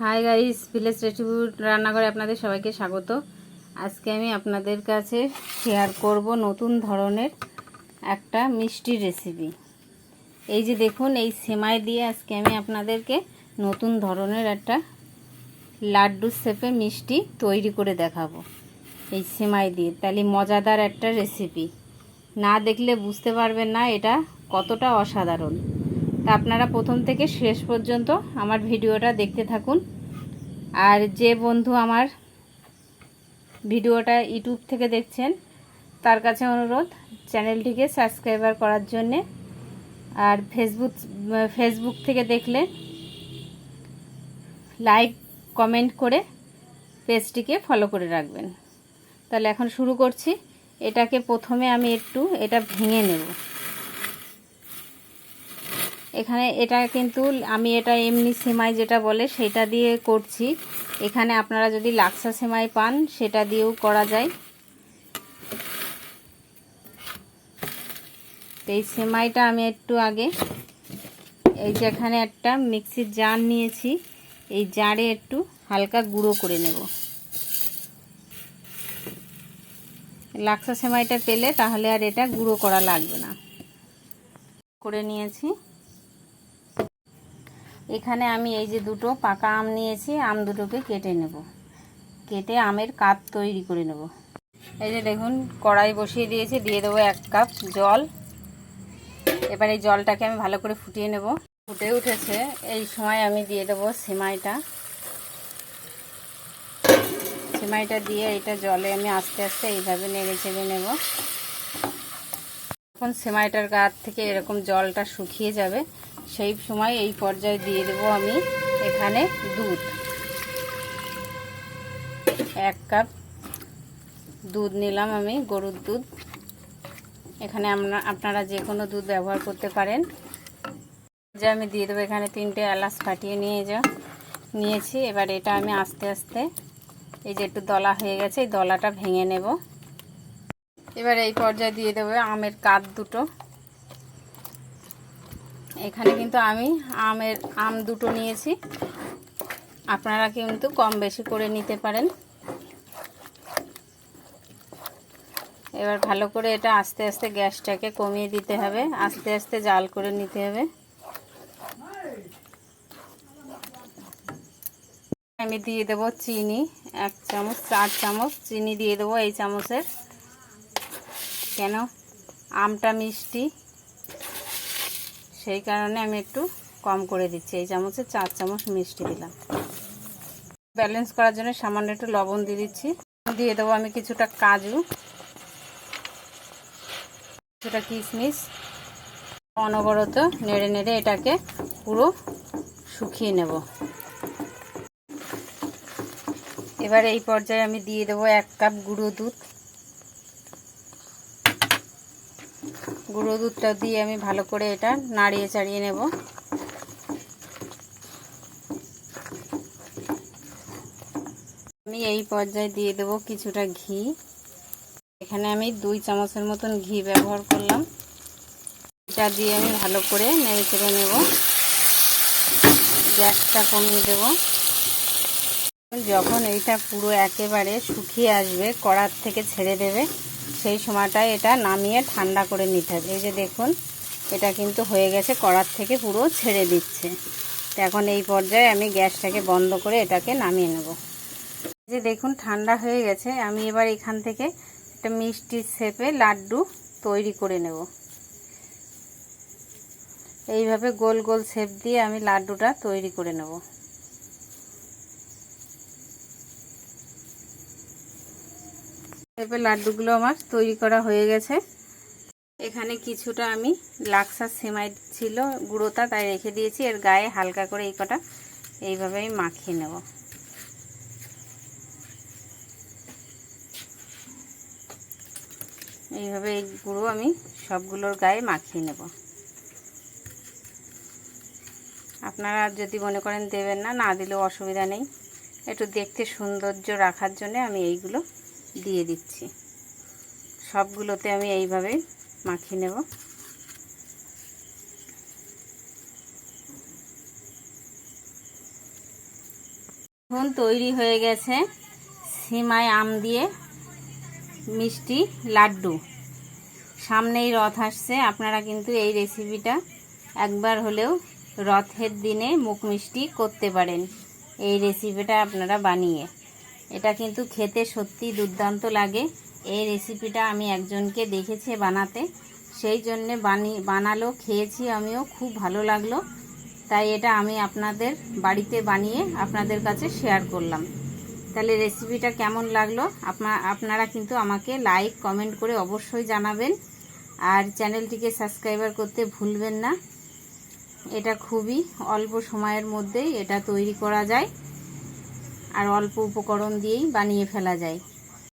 Hi guys village রেস্টিফুড রান্নাঘরে আপনাদের সবাইকে স্বাগত। আজকে আমি আপনাদের কাছে শেয়ার করব নতুন ধরনের একটা মিষ্টি রেসিপি এই যে দেখুন, এই সেমাই দিয়ে আজকে আমি আপনাদেরকে নতুন ধরনের একটা লাড্ডু শেপে মিষ্টি তৈরি করে দেখাবো। এই সেমাই দিয়ে, তাহলে মজাদার একটা রেসিপি না দেখলে বুঝতে পারবেন না এটা কতটা অসাধারণ। তা আপনারা প্রথম থেকে শেষ পর্যন্ত আমার ভিডিওটা দেখতে থাকুন। আর যে বন্ধু আমার ভিডিওটা ইউটিউব থেকে দেখছেন, তার কাছে অনুরোধ, চ্যানেলটিকে সাবস্ক্রাইবার করার জন্যে। আর ফেসবুক ফেসবুক থেকে দেখলে লাইক, কমেন্ট করে পেজটিকে ফলো করে রাখবেন। তাহলে এখন শুরু করছি। এটাকে প্রথমে আমি একটু, এটা ভেঙে নেব। এখানে এটা কিন্তু আমি এটা এমনি সেমাই যেটা বলে সেটা দিয়ে করছি। এখানে আপনারা যদি লাক্সা সেমাই পান, সেটা দিয়েও করা যায়। এই সেমাইটা আমি একটু আগে এই যেখানে একটা মিক্সির জার নিয়েছি। এই জারে একটু হালকা গুঁড়ো করে নেব। লাক্সা সেমাইটা পেলে তাহলে আর এটা গুঁড়ো করা লাগবে না। করে নিয়েছি। এখানে আমি এই যে দুটো পাকা আম নিয়েছি, আম দুটোকে কেটে নেব। কেটে আমের কাপ তৈরি করে নেব। এই যে দেখুন, কড়াই বসিয়ে দিয়েছি, দিয়ে দেবো এক কাপ জল। এবার এই জলটাকে আমি ভালো করে ফুটিয়ে নেব। ফুটে উঠেছে, এই সময় আমি দিয়ে দেবো সেমাইটা। সিমাইটা দিয়ে এটা জলে আমি আস্তে আস্তে এইভাবে নেড়ে চেড়ে নেব। এখন সেমাইটার গাছ থেকে এরকম জলটা শুকিয়ে যাবে। সেই সময় এই পর্যায়ে দিয়ে দেব আমি এখানে দুধ। এক কাপ দুধ নিলাম আমি, গরুর দুধ। এখানে আপনারা যে কোনো দুধ ব্যবহার করতে পারেন। যে আমি দিয়ে দেবো এখানে তিনটে এলাচ ফাটিয়ে নিয়ে যা, নিয়েছি। এবার এটা আমি আস্তে আস্তে, এই যে একটু দলা হয়ে গেছে, এই দলাটা ভেঙে নেব। এবার এই পর্যায়ে দিয়ে দেবো আমের কাঠ দুটো। এখানে কিন্তু আমি আমের আম দুটো নিয়েছি। আপনারা কিন্তু কম বেশি করে নিতে পারেন। এবার ভালো করে এটা আস্তে আস্তে গ্যাসটাকে কমিয়ে দিতে হবে। আস্তে আস্তে জাল করে নিতে হবে। আমি দিয়ে দেব চিনি, এক চামচ, চার চামচ চিনি দিয়ে দেবো এই চামচের। কেন? আমটা মিষ্টি। সেই কারণে আমি একটু কম করে দিচ্ছি। এই চামচে চার চামচ মিষ্টি দিলাম। ব্যালেন্স করার জন্য সামান্য একটু লবণ দিয়ে দিচ্ছি। দিয়ে দেবো আমি কিছুটা কাজু, কিছুটা কিশমিশ। অনবরত নেড়ে নেড়ে এটাকে পুরো শুকিয়ে নেব। এবার এই পর্যায়ে আমি দিয়ে দেবো এক কাপ গুঁড়ো দুধ। গুঁড়ো দুধটা দিয়ে আমি ভালো করে এটা নাড়িয়ে চাড়িয়ে নেব। আমি এই পর্যায়ে দিয়ে দেব কিছুটা ঘি। এখানে আমি দুই চামচের মতন ঘি ব্যবহার করলাম। এটা দিয়ে আমি ভালো করে নেড়ে চেড়ে নেব। গ্যাসটা কমিয়ে দেব। যখন এইটা পুরো একেবারে শুকিয়ে আসবে, কড়ার থেকে ছেড়ে দেবে সেই সময়টায় এটা নামিয়ে ঠান্ডা করে নিতে হবে। এই যে দেখুন, এটা কিন্তু হয়ে গেছে, কড়ার থেকে পুরো ছেড়ে দিচ্ছে। তো এখন এই পর্যায়ে আমি গ্যাসটাকে বন্ধ করে এটাকে নামিয়ে নেব। এই যে দেখুন, ঠান্ডা হয়ে গেছে। আমি এবার এখান থেকে একটা মিষ্টি শেপে লাড্ডু তৈরি করে নেব। এইভাবে গোল গোল শেপ দিয়ে আমি লাড্ডুটা তৈরি করে নেব। এবার লাড্ডুগুলো আমার তৈরি করা হয়ে গেছে। এখানে কিছুটা আমি লাক্সার সেমাই ছিল, গুঁড়োটা তাই রেখে দিয়েছি। এর গায়ে হালকা করে এই কটা এইভাবে আমি মাখিয়ে নেব। এইভাবে এই গুঁড়ো আমি সবগুলোর গায়ে মাখিয়ে নেব। আপনারা যদি মনে করেন দেবেন না না দিলেও অসুবিধা নেই। একটু দেখতে সৌন্দর্য রাখার জন্য আমি এইগুলো দিয়ে দিচ্ছি। সবগুলোতে আমি এইভাবে মাখিয়ে নেব। এখন তৈরি হয়ে গেছে সিমাই আম দিয়ে মিষ্টি লাড্ডু। সামনেই রথ আসছে, আপনারা কিন্তু এই রেসিপিটা একবার হলেও রথের দিনে মুখ মিষ্টি করতে পারেন। এই রেসিপিটা আপনারা বানিয়ে। এটা কিন্তু খেতে সত্যি দুর্দান্ত লাগে। এই রেসিপিটা আমি একজনকে দেখেছি বানাতে। সেই জন্যে বানি, বানালো, খেয়েছি আমিও, খুব ভালো লাগল। তাই এটা আমি আপনাদের বাড়িতে বানিয়ে আপনাদের কাছে শেয়ার করলাম। তাহলে রেসিপিটা কেমন লাগল? আপনা, আপনারা কিন্তু আমাকে লাইক কমেন্ট করে অবশ্যই জানাবেন। আর চ্যানেলটিকে সাবস্ক্রাইবার করতে ভুলবেন না। এটা খুবই অল্প সময়ের মধ্যেই এটা তৈরি করা যায়। আর অল্প উপকরণ দিয়েই বানিয়ে ফেলা যায়।